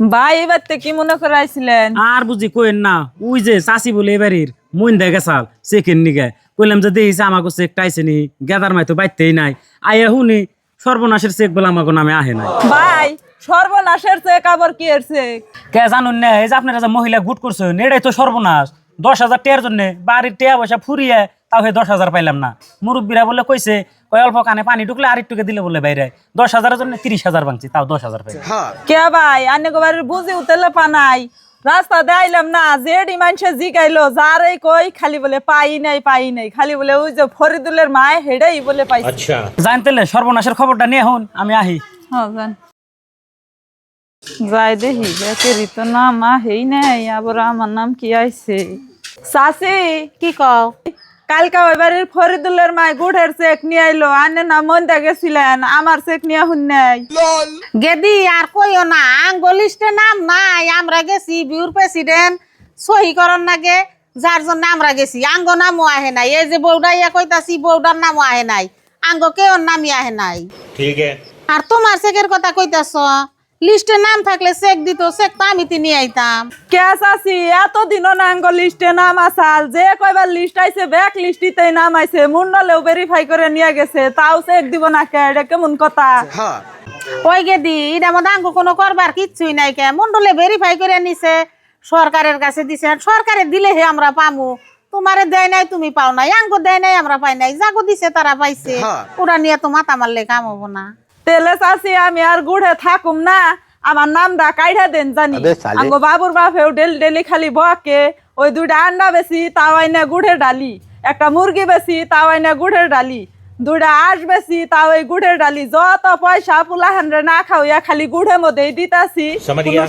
ভাই এবার তে কি মনে করে আইছিলেন? আর বুঝি কইন না ওই যে চাষি বলে এবারের মন দেখে সাল চেকের নিগে? কইলাম যে দেখিছে আমাকে চেক টাইছে নি গেদার মাই তো বাইতেই নাই। আইয়া শুনি সর্বনাশের চেক বলে আমাকে নামে আহে নাই। ভাই সর্বনাশের চেক আবার কি এর চেক? কে জানুন না এই যে আপনারা যে মহিলা গুট করছেন এটাই তো সর্বনাশ। দশ হাজার টিয়ার জন্য বাড়ির টিয়া পয়সা ফুরিয়ে তাও সেই দশ হাজার পাইলাম না। মুরব্বীরা বলে কইছে কয় অল্প কানে পানি ঢুকলে আরেকটুকে দিলে বলে বাইরে। দশ হাজারের জন্য তিরিশ হাজার ভাঙছি তাও দশ হাজার পাই কে ভাই আনে গোবারের বুঝি উতেলে পানাই। রাস্তা দেখাইলাম না জেডি মানুষে জিগাইলো যারে কই খালি বলে পাই নাই পাই নাই। খালি বলে ওই যে ফরিদুলের মায় হেডেই বলে পাইছে। জানতেলে সর্বনাশের খবরটা নিয়ে এখন আমি আহি। হ্যাঁ জান। যাই দেখি বেকেরি তো নাম আহেই নাই আবার আমার নাম কি আইছে? শাশি কি কও? কালকা ওইবারের ফরিদুলের মাই গুড়ের চেক নিয়ে আইলো আনে না মন গেছিলেন আমার চেক নিয়ে হুন নাই। গেদি আর কইও না আঙ্গলিস্টে নাম নাই আমরা গেছি বিউর প্রেসিডেন্ট সহি করন নাগে যার জন্য আমরা গেছি আঙ্গ নামও আহে নাই এই যে বৌডা ইয়া কইতাছি বৌডার নামও আহে নাই আঙ্গ কেও নামই আহে নাই। ঠিক। আর তোমার চেকের কথা কইতাছ? লিস্টে নাম থাকলে চেক দিত চেক তো আমি নিয়ে আইতাম। কে চাচি এতদিনও নাঙ্গ লিস্টে নাম আসাল। যে কয়বার লিস্ট আইছে ব্যাক লিস্টিতে নাম আইছে মুন্ডলেও ভেরিফাই করে নিয়ে গেছে তাও চেক দিব না কে এটা কেমন কথা? ওই গেদি এটা মধ্যে আঙ্গ কোনো করবার কিচ্ছুই নাই কে মন্ডলে ভেরিফাই করে নিছে সরকারের কাছে দিছে আর সরকারে দিলে হে আমরা পামু। তোমারে দেয় নাই তুমি পাও নাই আঙ্গ দেয় নাই আমরা পাই নাই যাগো দিছে তারা পাইছে। ওরা নিয়ে তো মাথা মারলে কাম হব না। তেলে আমি আর গুড়ে থাকুম না। আমার নামটা কাইড়া দেন জানি। আঙ্গ বাবুর বাপেও ডেলি ডেলি খালি বকে। ওই দুইটা আন্ডা বেশি তাও আইনা গুড়ের ডালি। একটা মুরগি বেশি তাও আইনা গুড়ের ডালি। দুইটা আঁশ বেশি তাও এই গুড়ের ডালি। যত পয়সা পুলাহান রে না খাওয়া খালি গুড়ের মধ্যেই দিতাছি?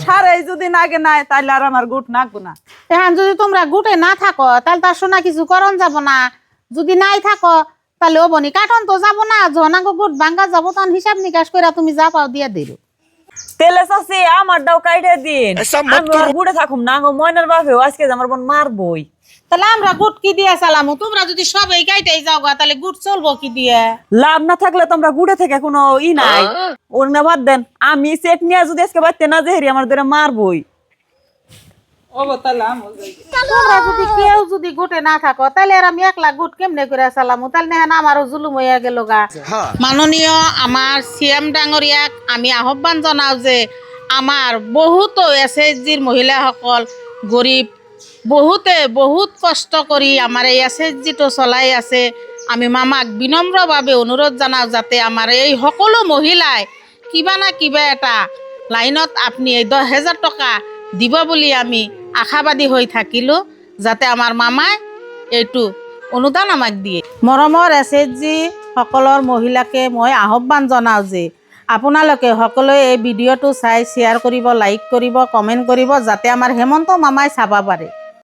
সারাই যদি নাগে নাই তাইলে আর আমার গুট নাকবো না। এখন যদি তোমরা গুটে না থাকো তাহলে তার শোনা কিছু করন যাব না। যদি নাই থাকো তাহলে ওবনি কাটন তো যাব না আঙ্গ গুট ভাঙ্গা যাব তখন হিসাব নিকাশ করে তুমি যা পাও দিয়ে দিল তেলে চাষি আমার ডাও কাইটে দিন। আমি আর থাকুম না গো ময়নার বাপেও আজকে আমার বোন মারবই। তাহলে আমরা গুট কি দিয়ে চালামু? তোমরা যদি সবাই গাইটাই যাও গা তাহলে গুট চলবো কি দিয়ে? লাভ না থাকলে তোমরা গুড়ে থেকে কোনো ই নাই। না বাদ দেন আমি সেট নিয়ে যদি আজকে বাড়তে না যে হেরি আমার ধরে মারবই। তোমরা যদি কেউ যদি গুটে না থাকো তাহলে আর আমি একলা গুট কেমনে করে চালামু? তাহলে না আমারও জুলুম হইয়া গেল গা। মাননীয় আমার সিএম ডাঙরিয়াক আমি আহ্বান জনাও যে আমাৰ বহুতো এছ এইচ জিৰ মহিলাসকল গৰীব বহুতে বহুত কষ্ট কৰি আমাৰ এই এছ এইচ জিটো চলাই আছে। আমি মামাক বিনম্ৰভাৱে অনুৰোধ জনাওঁ যাতে আমাৰ এই সকলো মহিলাই কিবা না কিবা এটা লাইনত আপুনি এই দহ হেজাৰ টকা দিব বুলি আমি আশাবাদী হৈ থাকিলোঁ যাতে আমাৰ মামাই এইটো অনুদান আমাক দিয়ে। মৰমৰ এছ এইচ জি সকলৰ মহিলাকে মই আহ্বান জনাওঁ যে আপোনালোকে সকলোৱে এই ভিডিঅ'টো চাই শ্বেয়াৰ কৰিব লাইক কৰিব কমেণ্ট কৰিব যাতে আমাৰ হেমন্ত মামাই চাব পাৰে।